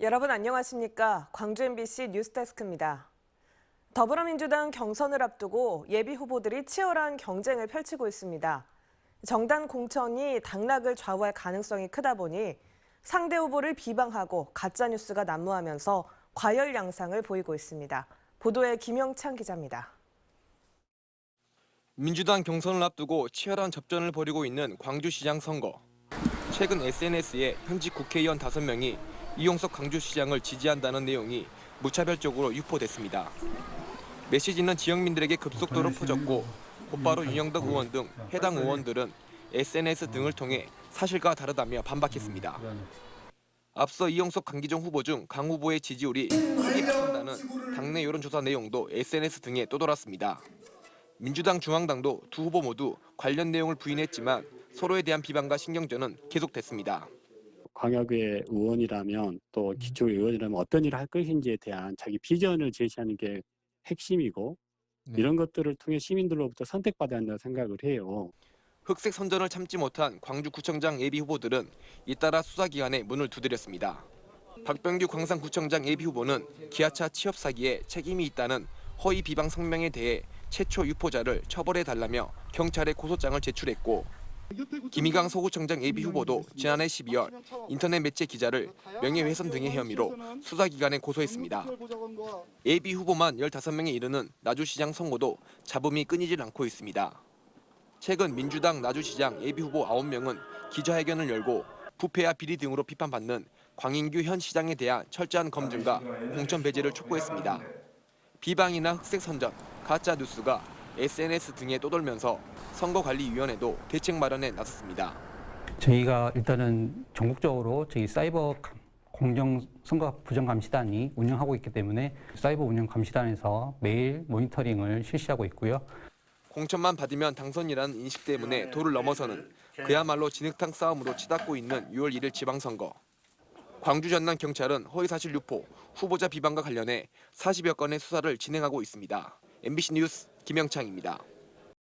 여러분 안녕하십니까? 광주 MBC 뉴스데스크입니다. 더불어민주당 경선을 앞두고 예비 후보들이 치열한 경쟁을 펼치고 있습니다. 정당 공천이 당락을 좌우할 가능성이 크다 보니 상대 후보를 비방하고 가짜 뉴스가 난무하면서 과열 양상을 보이고 있습니다. 보도에 김영찬 기자입니다. 민주당 경선을 앞두고 치열한 접전을 벌이고 있는 광주시장 선거. 최근 SNS에 현직 국회의원 5명이 이용석 광주시장을 지지한다는 내용이 무차별적으로 유포됐습니다. 메시지는 지역민들에게 급속도로 퍼졌고 곧바로 윤영덕 의원 등 해당 의원들은 SNS 등을 통해 사실과 다르다며 반박했습니다. 앞서 이용석 강기정 후보 중 강 후보의 지지율이 크게 비친다는 당내 여론조사 내용도 SNS 등에 떠돌았습니다. 민주당 중앙당도 두 후보 모두 관련 내용을 부인했지만 서로에 대한 비방과 신경전은 계속됐습니다. 광역의 의원이라면 또 기초 의원이라면 어떤 일을 할 것인지에 대한 자기 비전을 제시하는 게 핵심이고 네. 이런 것들을 통해 시민들로부터 선택받아야 한다고 생각을 해요. 흑색 선전을 참지 못한 광주구청장 예비 후보들은 잇따라 수사기관에 문을 두드렸습니다. 박병규 광산구청장 예비 후보는 기아차 취업 사기에 책임이 있다는 허위 비방 성명에 대해 최초 유포자를 처벌해 달라며 경찰에 고소장을 제출했고 김희강 서구청장 예비 후보도 지난해 12월 인터넷 매체 기자를 명예훼손 등의 혐의로 수사기관에 고소했습니다. 예비 후보만 15명에 이르는 나주시장 선거도 잡음이 끊이질 않고 있습니다. 최근 민주당 나주시장 예비 후보 9명은 기자회견을 열고 부패와 비리 등으로 비판받는 광인규 현 시장에 대한 철저한 검증과 공천 배제를 촉구했습니다. 비방이나 흑색 선전, 가짜 뉴스가 SNS 등에 떠돌면서 선거관리위원회도 대책 마련에 나섰습니다. 저희가 일단은 전국적으로 저희 사이버 공정 선거 부정 감시단이 운영하고 있기 때문에 사이버 운영 감시단에서 매일 모니터링을 실시하고 있고요. 공천만 받으면 당선이라는 인식 때문에 도를 넘어서는 그야말로 진흙탕 싸움으로 치닫고 있는 6월 1일 지방선거. 광주 전남 경찰은 허위사실 유포, 후보자 비방과 관련해 40여 건의 수사를 진행하고 있습니다. MBC 뉴스 김영창입니다.